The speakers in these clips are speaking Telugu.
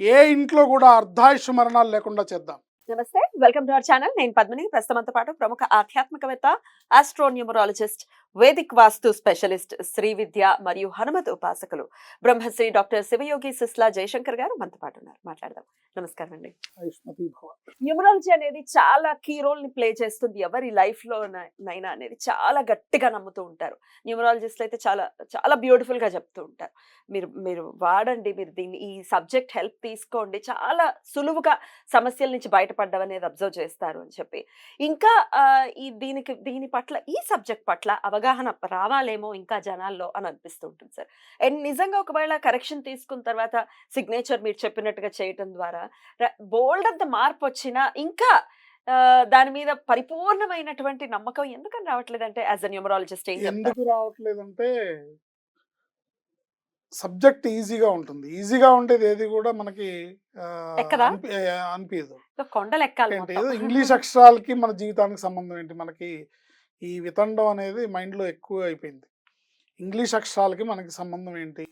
ఏ ఇంట్లో కూడా అర్ధాయుష్ మరణాలు లేకుండా చేద్దాం. నమస్తే వెల్కమ్ టు అవర్ ఛానల్. నేను పద్మిని ప్రస్తుతంతో పాటు ప్రముఖ ఆధ్యాత్మికవేత్త astronumerologist vedic vastu specialist Shri Vidya మరియు హనుమత్ ఉపాసకులు బ్రహ్మశ్రీ డాక్టర్ శివయోగి సిస్లా జయశంకర్ గారు మనతో పాటు ఉన్నారు. మాట్లాడదాం. నమస్కారం అండి న్యూమరాలజీ అనేది చాలా కీ రోల్ని ప్లే చేస్తుంది. ఎవరి లైఫ్లో నైనా అనేది చాలా గట్టిగా నమ్ముతూ ఉంటారు. న్యూమరాలజిస్ట్లు అయితే చాలా చాలా బ్యూటిఫుల్గా చెప్తూ ఉంటారు. మీరు మీరు వాడండి మీరు దీన్ని ఈ సబ్జెక్ట్ హెల్ప్ తీసుకోండి. చాలా సులువుగా సమస్యల నుంచి బయటపడ్డం అనేది అబ్జర్వ్ చేస్తారు అని చెప్పి. ఇంకా ఈ దీనికి దీని పట్ల ఈ సబ్జెక్ట్ పట్ల అవగాహన రావాలేమో ఇంకా జనాల్లో అని అనిపిస్తూ ఉంటుంది సార్. అండ్ నిజంగా ఒకవేళ కరెక్షన్ తీసుకున్న తర్వాత సిగ్నేచర్ మీరు చెప్పినట్టుగా చేయటం ద్వారా బోల్డ్ అంత మార్పు వచ్చినా ఇంకా దాని మీద పరిపూర్ణమైనటువంటి నమ్మకం ఎందుకని రావట్లేదు అంటే యాజ్ అ న్యూమరాలజిస్ట్ ఎందుకు రావట్లేదంటే సబ్జెక్ట్ ఈజీగా ఉంటుంది. ఈజీగా ఉండేది ఏది కూడా మనకి అనిపించదు కొండలు ఎక్కాలి ఇంగ్లీష్ అక్షరాలకి మన జీవితానికి సంబంధం ఏంటి? మనకి ఈ వితండం అనేది మైండ్లో ఎక్కువ అయిపోయింది. ఇంగ్లీష్ అక్షరాలకి మనకి సంబంధం ఏంటి?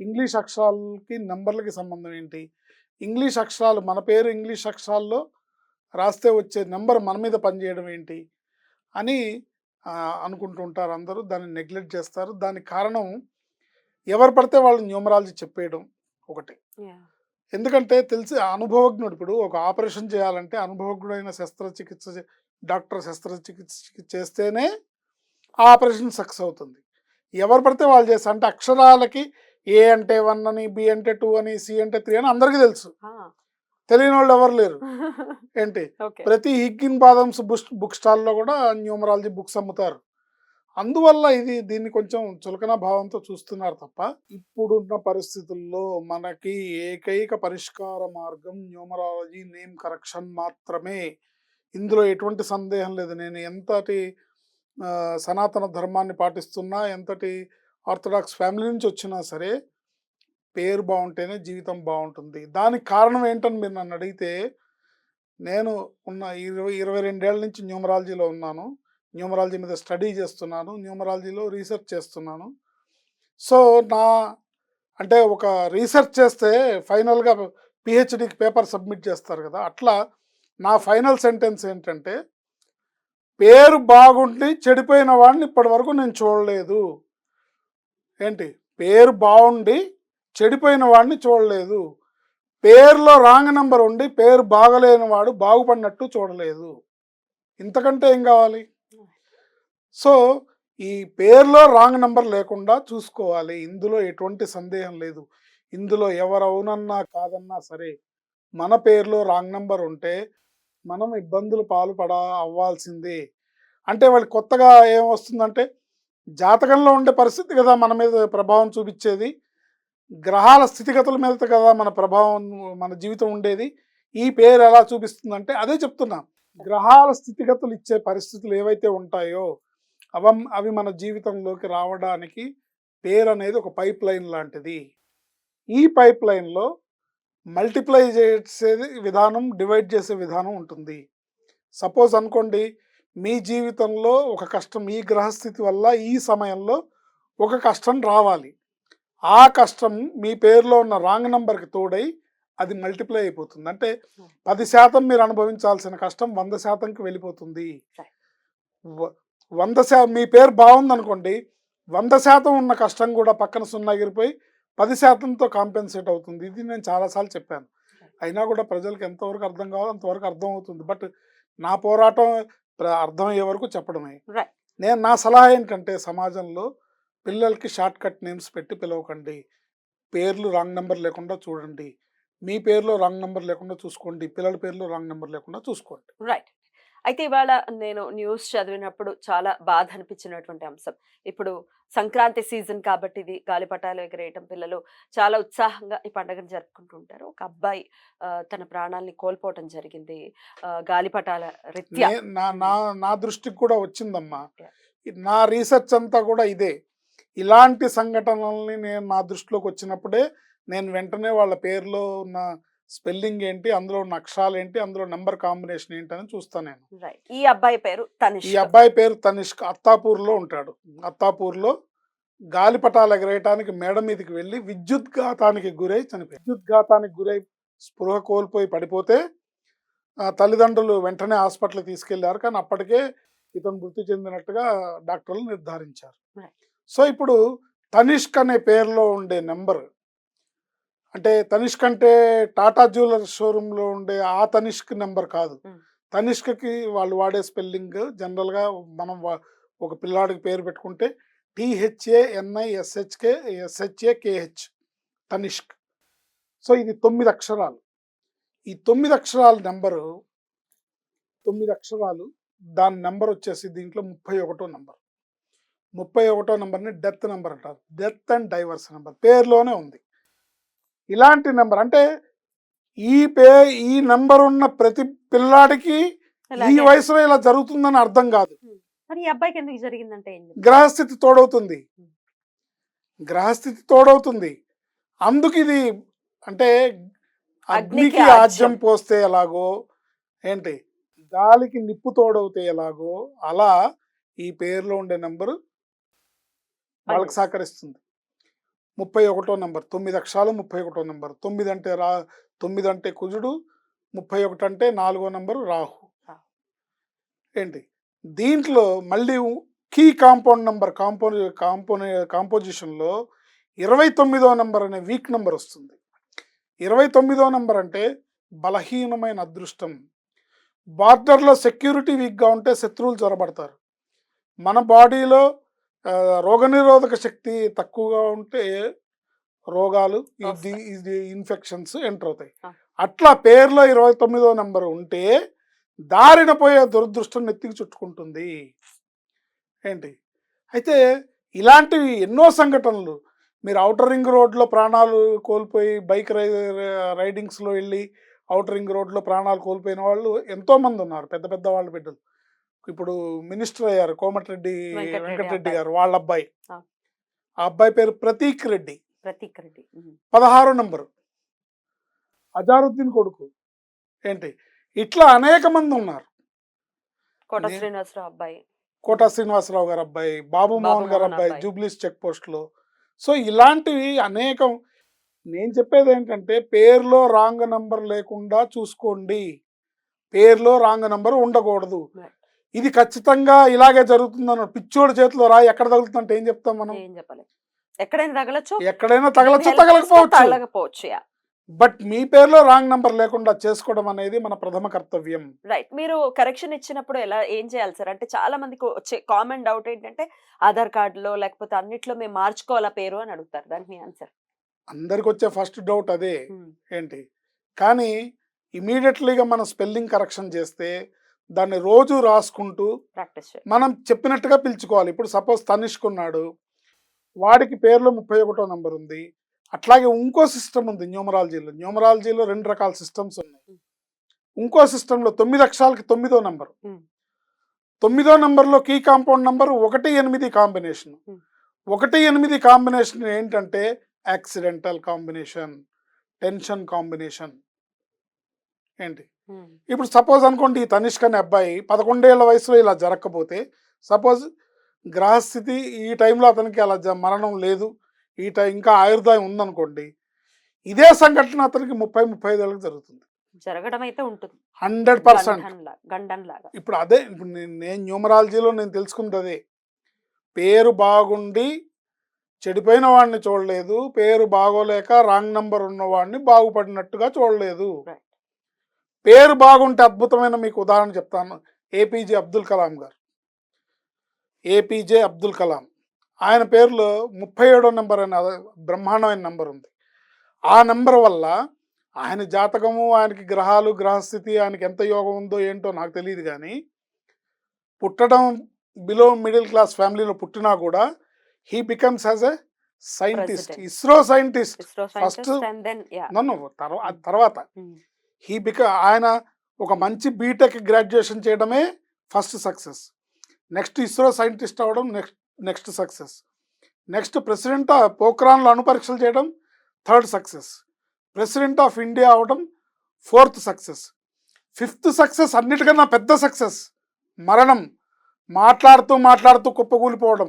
ఇంగ్లీష్ అక్షరాలకి నెంబర్లకి సంబంధం ఏంటి? ఇంగ్లీష్ అక్షరాలు మన పేరు ఇంగ్లీష్ అక్షరాల్లో రాస్తే వచ్చే నెంబర్ మన మీద పనిచేయడం ఏంటి? అని ఆ, అనుకుంటూ ఉంటారు అందరూ. దాన్ని నెగ్లెక్ట్ చేస్తారు. దానికి కారణం ఎవరు పడితే వాళ్ళు న్యూమరాలజీ చెప్పేయడం ఒకటి. ఎందుకంటే తెలిసి అనుభవజ్ఞుడు ఇప్పుడు ఒక ఆపరేషన్ చేయాలంటే అనుభవజ్ఞుడైన శస్త్రచికిత్స డాక్టర్ శస్త్రచికిత్స చేస్తేనే ఆ ఆపరేషన్ సక్సెస్ అవుతుంది. ఎవరు పడితే వాళ్ళు చేస్తారు. అంటే అక్షరాలకి ఏ అంటే వన్ అని బి అంటే టూ అని సి అంటే త్రీ అని అందరికీ తెలుసు. తెలియని వాళ్ళు ఎవరు లేరు. ఏంటి. ప్రతి హిగ్గిన్ బాదమ్స్ బుక్ బుక్ స్టాల్లో కూడా న్యూమరాలజీ బుక్స్ అమ్ముతారు. అందువల్ల ఇది దీన్ని కొంచెం చులకన భావంతో చూస్తున్నారు తప్ప ఇప్పుడున్న పరిస్థితుల్లో మనకి ఏకైక పరిష్కార మార్గం న్యూమరాలజీ నేమ్ కరెక్షన్ మాత్రమే. ఇందులో ఎటువంటి సందేహం లేదు. నేను ఎంతటి సనాతన ధర్మాన్ని పాటిస్తున్నా ఎంతటి ఆర్థడాక్స్ ఫ్యామిలీ నుంచి వచ్చినా సరే పేరు బాగుంటేనే జీవితం బాగుంటుంది. దానికి కారణం ఏంటని మీరు నన్ను అడిగితే నేను ఉన్న ఇరవై ఇరవై రెండేళ్ళ నుంచి న్యూమరాలజీలో ఉన్నాను. న్యూమరాలజీ మీద స్టడీ చేస్తున్నాను. న్యూమరాలజీలో రీసెర్చ్ చేస్తున్నాను. సో నా అంటే ఒక రీసెర్చ్ చేస్తే ఫైనల్గా పిహెచ్డికి పేపర్ సబ్మిట్ చేస్తారు కదా! అట్లా నా ఫైనల్ సెంటెన్స్ ఏంటంటే పేరు బాగుండి చెడిపోయిన వాడిని ఇప్పటి వరకు నేను చూడలేదు. ఏంటి? పేరు బాగుండి చెడిపోయిన వాడిని చూడలేదు. పేరులో రాంగ్ నెంబర్ ఉండి పేరు బాగలేని వాడు బాగుపడినట్టు చూడలేదు. ఇంతకంటే ఏం కావాలి? సో ఈ పేరులో రాంగ్ నెంబర్ లేకుండా చూసుకోవాలి. ఇందులో ఎటువంటి సందేహం లేదు. ఇందులో ఎవరు అవునన్నా కాదన్నా సరే మన పేరులో రాంగ్ నెంబర్ ఉంటే మనం ఇబ్బందులు పాల్పడ అవ్వాల్సిందే. అంటే వాళ్ళు కొత్తగా ఏం వస్తుందంటే జాతకంలో ఉండే పరిస్థితి కదా మన మీద ప్రభావం చూపించేది. గ్రహాల స్థితిగతుల మీద కదా మన ప్రభావం మన జీవితం ఉండేది. ఈ పేరు ఎలా చూపిస్తుందంటే అదే చెప్తున్నా. గ్రహాల స్థితిగతులు ఇచ్చే పరిస్థితులు ఏవైతే ఉంటాయో అవ అవి మన జీవితంలోకి రావడానికి పేరు అనేది ఒక పైప్ లైన్ లాంటిది. ఈ పైప్ లైన్లో మల్టిప్లై చేసేది విధానం డివైడ్ చేసే విధానం ఉంటుంది. సపోజ్ అనుకోండి మీ జీవితంలో ఒక కష్టం ఈ గ్రహస్థితి వల్ల ఈ సమయంలో ఒక కష్టం రావాలి. ఆ కష్టం మీ పేరులో ఉన్న రాంగ్ నెంబర్కి తోడై అది మల్టిప్లై అయిపోతుంది. అంటే పది శాతం మీరు అనుభవించాల్సిన కష్టం వంద శాతంకి వెళ్ళిపోతుంది. వంద శా మీ పేరు బాగుంది అనుకోండి వంద శాతం ఉన్న కష్టం కూడా పక్కన సున్నా ఎగిరిపోయి పది శాతంతో కాంపెన్సేట్ అవుతుంది. ఇది నేను చాలాసార్లు చెప్పాను. అయినా కూడా ప్రజలకు ఎంతవరకు అర్థం కావాలో అంతవరకు అర్థం అవుతుంది బట్ నా పోరాటం ప్ర- అర్థమయ్యే వరకు చెప్పడమే. నేను నా సలహా ఏంటంటే సమాజంలో పిల్లలకి షార్ట్ కట్ నేమ్స్ పెట్టి పిలవకండి. పేర్లు రాంగ్ నెంబర్ లేకుండా చూడండి. మీ పేరులో రాంగ్ నెంబర్ లేకుండా చూసుకోండి. పిల్లల పేర్లో రాంగ్ నెంబర్ లేకుండా చూసుకోండి. రైట్. అయితే ఇవాళ నేను న్యూస్ చదివినప్పుడు చాలా బాధ అనిపించినటువంటి అంశం. ఇప్పుడు సంక్రాంతి సీజన్ కాబట్టి ఇది గాలిపటాలు ఎగరేయటం పిల్లలు చాలా ఉత్సాహంగా ఈ పండుగను జరుపుకుంటుంటారు. ఒక అబ్బాయి తన ప్రాణాలని కోల్పోవటం జరిగింది. గాలిపటాల రీత్యా నే- దృష్టికి కూడా వచ్చిందమ్మా. నా రీసెర్చ్ అంతా కూడా ఇదే. ఇలాంటి సంఘటనల్ని నేను నా దృష్టిలోకి వచ్చినప్పుడే నేను వెంటనే వాళ్ళ పేరులో ఉన్న స్పెల్లింగ్ ఏంటి అందులో ఉన్న అక్షరాలు ఏంటి అందులో నెంబర్ కాంబినేషన్ ఏంటి అని చూస్తాను నేను ఈ అబ్బాయి పేరు ఈ అబ్బాయి పేరు తనిష్క్. అత్తాపూర్లో ఉంటాడు. అత్తాపూర్లో గాలిపటాలు ఎగరేయటానికి మేడ మీదకి వెళ్ళి విద్యుద్ఘాతానికి గురై చనిపోయి విద్యుద్ఘాతానికి గురై స్పృహ కోల్పోయి పడిపోతే ఆ, తల్లిదండ్రులు వెంటనే హాస్పిటల్కి తీసుకెళ్ళారు. కానీ అప్పటికే ఇతను మృతి చెందినట్టుగా డాక్టర్లు నిర్ధారించారు. సో ఇప్పుడు తనిష్క్ అనే పేరులో ఉండే నెంబర్ అంటే తనిష్క్ అంటే టాటా జ్యువెలర్స్ షోరూంలో ఉండే ఆ తనిష్క్ నెంబర్ కాదు. తనిష్కకి వాళ్ళు వాడే స్పెల్లింగ్ జనరల్గా మనం ఒక పిల్లాడికి పేరు పెట్టుకుంటే T H A N I S H K S H A K H Tanishk. So ఇది తొమ్మిది అక్షరాలు. ఈ తొమ్మిది అక్షరాల నెంబరు తొమ్మిది అక్షరాలు దాని నెంబర్ వచ్చేసి దీంట్లో ముప్పై ఒకటో నెంబర్. ముప్పై ఒకటో నెంబర్ని డెత్ నెంబర్ అంటారు. Death and divorce number. పేరులోనే ఉంది. ఇలాంటి నెంబర్ అంటే ఈ పే ఈ నెంబర్ ఉన్న ప్రతి పిల్లాడికి ఈ. వయసులో ఇలా జరుగుతుందని అర్థం కాదు? గ్రహస్థితి తోడవుతుంది. గ్రహస్థితి తోడవుతుంది. అందుకు ఇది అంటే అగ్నికి ఆజ్యం. పోస్తే ఎలాగో ఏంటి? గాలికి నిప్పు తోడవుతే ఎలాగో అలా ఈ పేరులో ఉండే నెంబరు వాళ్ళకి సహకరిస్తుంది. ముప్పై ఒకటో నెంబర్ తొమ్మిది అక్షరాలు ముప్పై ఒకటో నెంబర్. తొమ్మిది అంటే రా తొమ్మిది అంటే కుజుడు ముప్పై ఒకటి అంటే నాలుగో నెంబరు రాహు. ఏంటి? దీంట్లో మళ్ళీ కీ కాంపౌండ్ నెంబర్ కాంపో కాంపోనే కాంపోజిషన్లో ఇరవై తొమ్మిదో నెంబర్ అనే వీక్ నెంబర్ వస్తుంది. ఇరవై తొమ్మిదో నెంబర్ అంటే బలహీనమైన అదృష్టం. బార్డర్లో సెక్యూరిటీ వీక్గా ఉంటే శత్రువులు చొరబడతారు. మన బాడీలో రోగనిరోధక శక్తి తక్కువగా ఉంటే రోగాలు ఇది ఇన్ఫెక్షన్స్ ఎంటర్ అవుతాయి. అట్లా పేర్లో ఇరవై తొమ్మిదో నెంబర్ ఉంటే దారిన పోయే దురదృష్టం నెత్తికి చుట్టుకుంటుంది. ఏంటి? అయితే ఇలాంటివి ఎన్నో సంఘటనలు. మీరు అవుటర్ రింగ్ రోడ్లో ప్రాణాలు కోల్పోయి బైక్ రై రైడింగ్స్లో వెళ్ళి అవుటర్ రింగ్ రోడ్లో ప్రాణాలు కోల్పోయిన వాళ్ళు ఎంతో మంది ఉన్నారు. పెద్ద పెద్ద వాళ్ళ బిడ్డలు. ఇప్పుడు మినిస్టర్ అయ్యారు కోమటిరెడ్డి వెంకటరెడ్డి. గారు వాళ్ళ అబ్బాయి ఆ. అబ్బాయి పేరు ప్రతీక్ రెడ్డి ప్రతీక్ రెడ్డి. పదహారో నంబరు అజారుద్దీన్ కొడుకు ఏంటి ఇట్లా అనేక మంది ఉన్నారు కోట శ్రీనివాసరావు అబ్బాయి కోటా శ్రీనివాసరావు గారు అబ్బాయి బాబు మోహన్ గారు అబ్బాయి. జూబ్లీస్ చెక్ పోస్ట్లో సో ఇలాంటివి అనేకం నేను చెప్పేది ఏంటంటే పేరులో రాంగ్ నంబర్ లేకుండా చూసుకోండి పేరులో రాంగ్ నంబర్ ఉండకూడదు. ఇది ఖచ్చితంగా ఇలాగే జరుగుతుందన్న పిచ్చోడి చేతిలో రా ఎక్కడ తగులుతుందంటే ఏం చెప్తాం మనం? ఏం చెప్పలేదు ఎక్కడైనా తగలచ్చు? ఎక్కడైనా తగలచ్చు తగలకపోవచ్చు. బట్ మీ పేరులో రాంగ్ నంబర్ లేకుండా చేసుకోవడం అనేది మన ప్రథమ కర్తవ్యం. రైట్. మీరు కరెక్షన్ ఇచ్చినప్పుడు ఎలా ఏం చేయాలి సార్? అంటే చాలా మందికి వచ్చే కామన్ డౌట్ ఏంటంటే ఆధార్ కార్డులో లేకపోతే అన్నిట్లో మేము మార్చుకోవాలా పేరు అని అడుగుతారు. దానికి మీ ఆన్సర్? అందరికి వచ్చే ఫస్ట్ డౌట్ అదే. ఏంటి? కానీ ఇమీడియట్లీగా మనం స్పెల్లింగ్ కరెక్షన్ చేస్తే దాన్ని రోజు రాసుకుంటూ మనం చెప్పినట్టుగా పిలుచుకోవాలి. ఇప్పుడు సపోజ్ తనిష్క్ ఉన్నాడు. వాడికి పేర్లో ముప్పై ఒకటో నంబర్ ఉంది. అట్లాగే ఇంకో సిస్టమ్ ఉంది న్యూమరాలజీలో. న్యూమరాలజీలో రెండు రకాల సిస్టమ్స్ ఉన్నాయి. ఇంకో సిస్టంలో తొమ్మిది అక్షరాలకి తొమ్మిదో నంబర్. తొమ్మిదో నంబర్లో కీ కాంపౌండ్ నంబర్ ఒకటి ఎనిమిది కాంబినేషన్. ఒకటి ఎనిమిది కాంబినేషన్ ఏంటంటే యాక్సిడెంటల్ కాంబినేషన్ టెన్షన్ కాంబినేషన్. ఏంటి? ఇప్పుడు సపోజ్ అనుకోండి ఈ తనిష్క్ అనే అబ్బాయి పదకొండేళ్ళ వయసులో ఇలా జరగకపోతే సపోజ్ గ్రహస్థితి ఈ టైంలో అతనికి అలా మరణం లేదు ఈ టైం ఇంకా ఆయుర్దాయం ఉందనుకోండి ఇదే సంఘటన అతనికి ముప్పై ముప్పై ఐదేళ్ళకి జరుగుతుంది. జరగడం అయితే ఉంటుంది. Hundred percent. ఇప్పుడు అదే ఇప్పుడు నేను న్యూమరాలజీలో నేను తెలుసుకుంది అదే. పేరు బాగుండి చెడిపోయిన వాడిని చూడలేదు పేరు బాగోలేక రాంగ్ నంబర్ ఉన్నవాడిని బాగుపడినట్టుగా చూడలేదు. పేరు బాగుంటే అద్భుతమైన మీకు ఉదాహరణ చెప్తాను. ఏపీజే అబ్దుల్ కలాం గారు. ఏపీజే అబ్దుల్ కలాం. ఆయన పేరులో ముప్పై ఏడో నెంబర్ అనే బ్రహ్మాండమైన నెంబర్ ఉంది. ఆ నెంబర్ వల్ల ఆయన జాతకము ఆయనకి గ్రహాలు గ్రహస్థితి ఆయనకి ఎంత యోగం ఉందో ఏంటో నాకు తెలియదు కానీ పుట్టడం బిలో మిడిల్ క్లాస్ ఫ్యామిలీలో పుట్టినా కూడా he becomes as a scientist. ISRO scientist yeah నన్ను తర్వాత. తర్వాత హీ బిక ఆయన ఒక మంచి బీటెక్ గ్రాడ్యుయేషన్ చేయడమే first success next ISRO scientist అవ్వడం next next success next president పోఖ్రాన్లో అణుపరీక్షలు చేయడం third success president of India అవడం ఫోర్త్ సక్సెస్ ఫిఫ్త్ సక్సెస్ అన్నిటికన్నా పెద్ద సక్సెస్ మరణం. మాట్లాడుతూ మాట్లాడుతూ కుప్పకూలిపోవడం.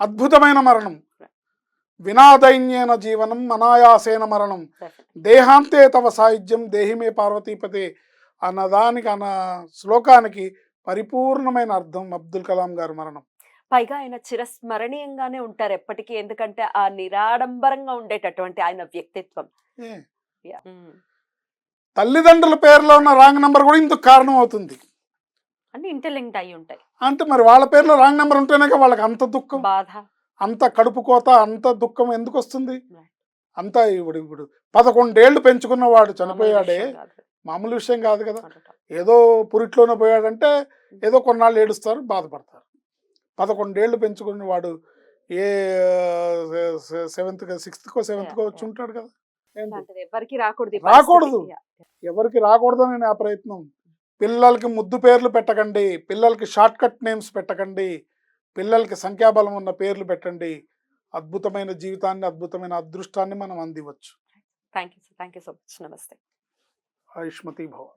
అద్భుతమైన మరణం. వినాదైన్యేన జీవనం అనాయాసేన మరణం. దేహాంతే తవ సాహిత్యం దేహిమే పార్వతీపతే అన్నదానికి అన్న శ్లోకానికి పరిపూర్ణమైన అర్థం అబ్దుల్ కలాం గారి మరణం. పైగా ఆయన చిరస్మరణీయంగానే ఉంటారు ఎప్పటికీ. ఎందుకంటే ఆ నిరాడంబరంగా ఉండేటటువంటి ఆయన వ్యక్తిత్వం. తల్లిదండ్రుల పేరులో ఉన్న రాంగ్ నంబర్ కూడా ఇందుకు కారణం అవుతుంది. అన్ని అయి ఉంటాయి. అంటే మరి వాళ్ళ పేరులో రాంగ్ నెంబర్ ఉంటేనే వాళ్ళకి అంత దుఃఖం? బాధ. అంత కడుపు కోత అంత దుఃఖం ఎందుకు వస్తుంది. అంత ఇప్పుడు ఇప్పుడు పదకొండేళ్ళు పెంచుకున్నవాడు చనిపోయాడే. మామూలు విషయం కాదు. కాదు. ఏదో పురిట్లోనే పోయాడంటే ఏదో కొన్నాళ్ళు ఏడుస్తారు బాధపడతారు. పదకొండేళ్ళు పెంచుకున్న వాడు ఏ సెవెంత్ సిక్స్త్కో సెవెంత్కో వచ్చి ఉంటాడు కదా. ఎవరికి రాకూడదు రాకూడదు. ఎవరికి రాకూడదని నా ప్రయత్నం. పిల్లలకి ముద్దు పేర్లు పెట్టకండి. పిల్లలకి షార్ట్ కట్ నేమ్స్ పెట్టకండి. పిల్లలకి సంఖ్యాబలం ఉన్న పేర్లు పెట్టండి. అద్భుతమైన జీవితాన్ని అద్భుతమైన అదృష్టాన్ని మనం అందివచ్చు thank you thank you so much namaste ఆయుష్మతి భవ